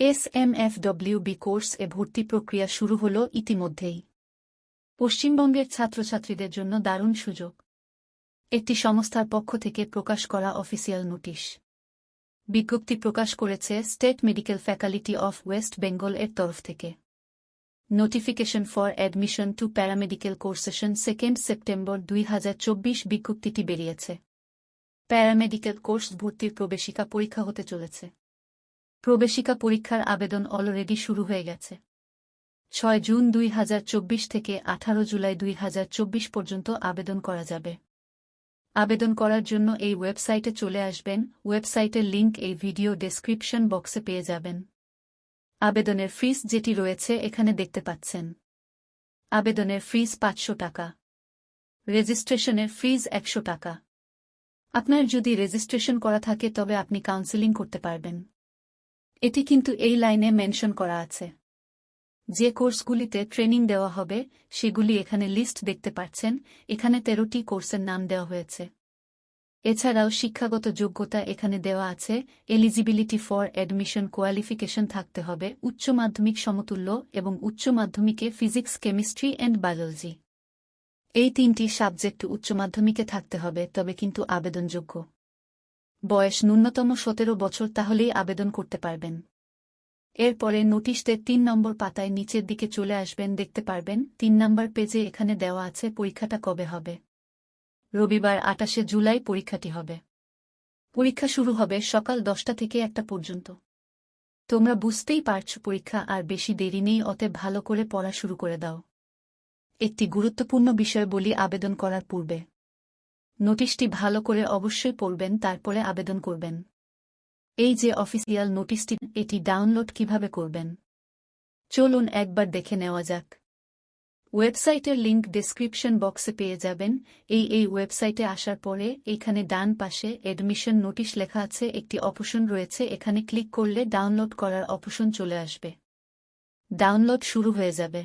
S M F W B course এ ভর্তি প্রক্রিয়া শুরু হল ইতিমধ্যেই। পশ্চিমবঙ্গের ছাত্রছাত্রীদের জন্য দারুণ সুযোগ। একটি সংস্থার পক্ষ থেকে প্রকাশ করা অফিসিয়াল নোটিশ। বিজ্ঞপ্তি প্রকাশ করেছে state medical faculty of West Bengal এর তরফ থেকে। Notification for admission to paramedical courses second September দুই হাজার চব্বিশ বিজ্ঞপ্তিটি বেরিয়েছে। প্যারামেডিক্যাল কোর্স ভর্তির প্রবেশিকা পরীক্ষা হতে চলেছে। প্রবেশিকা পরীক্ষার আবেদন অলরেডি শুরু হয়ে গেছে। ছয় জুন দুই হাজার চব্বিশ থেকে আঠারো জুলাই দুই হাজার চব্বিশ পর্যন্ত আবেদন করা যাবে। আবেদন করার জন্য এই ওয়েবসাইটে চলে আসবেন। ওয়েবসাইটের লিংক এই ভিডিও ডেসক্রিপশন বক্সে পেয়ে যাবেন। আবেদনের ফিস যেটি রয়েছে এখানে দেখতে পাচ্ছেন। আবেদনের ফিস পাঁচশো টাকা। রেজিস্ট্রেশনের ফিজ একশো টাকা। আপনার যদি রেজিস্ট্রেশন করা থাকে তবে আপনি কাউন্সেলিং করতে পারবেন। এটি কিন্তু এই লাইনে মেনশন করা আছে। যে কোর্সগুলিতে ট্রেনিং দেওয়া হবে, সেগুলি এখানে লিস্ট দেখতে পাচ্ছেন, এখানে তেরোটি কোর্সের নাম দেওয়া হয়েছে। এছাড়াও শিক্ষাগত যোগ্যতা এখানে দেওয়া আছে এলিজিবিলিটি ফর অ্যাডমিশন কোয়ালিফিকেশন থাকতে হবে, উচ্চ মাধ্যমিক সমতুল্য এবং উচ্চ মাধ্যমিকে ফিজিক্স কেমিস্ট্রি অ্যান্ড বায়োলজি এই তিনটি সাবজেক্ট উচ্চ মাধ্যমিকে থাকতে হবে, তবে কিন্তু আবেদনযোগ্য। বয়স ন্যূনতম সতেরো বছর তাহলেই আবেদন করতে পারবেন। এরপরে নোটিশদের তিন নম্বর পাতায় নিচের দিকে চলে আসবেন, দেখতে পারবেন, তিন নম্বর পেজে এখানে দেওয়া আছে পরীক্ষাটা কবে হবে। রবিবার আটাশে জুলাই পরীক্ষাটি হবে। পরীক্ষা শুরু হবে সকাল দশটা থেকে একটা পর্যন্ত। তোমরা বুঝতেই পারছ পরীক্ষা আর বেশি দেরি নেই, অতএব ভালো করে পড়া শুরু করে দাও। একটি গুরুত্বপূর্ণ বিষয় বলি আবেদন করার পূর্বে। নোটিশটি ভালো করে অবশ্যই পড়বেন, তারপরে আবেদন করবেন। এই যে অফিসিয়াল নোটিশটি, এটি ডাউনলোড কীভাবে করবেন? চলুন একবার দেখে নেওয়া যাক। ওয়েবসাইটের লিংক ডেসক্রিপশন বক্সে পেয়ে যাবেন। এই এই ওয়েবসাইটে আসার পরে এইখানে ডান পাশে এডমিশন নোটিশ লেখা আছে, একটি অপশন রয়েছে, এখানে ক্লিক করলে ডাউনলোড করার অপশন চলে আসবে। ডাউনলোড শুরু হয়ে যাবে।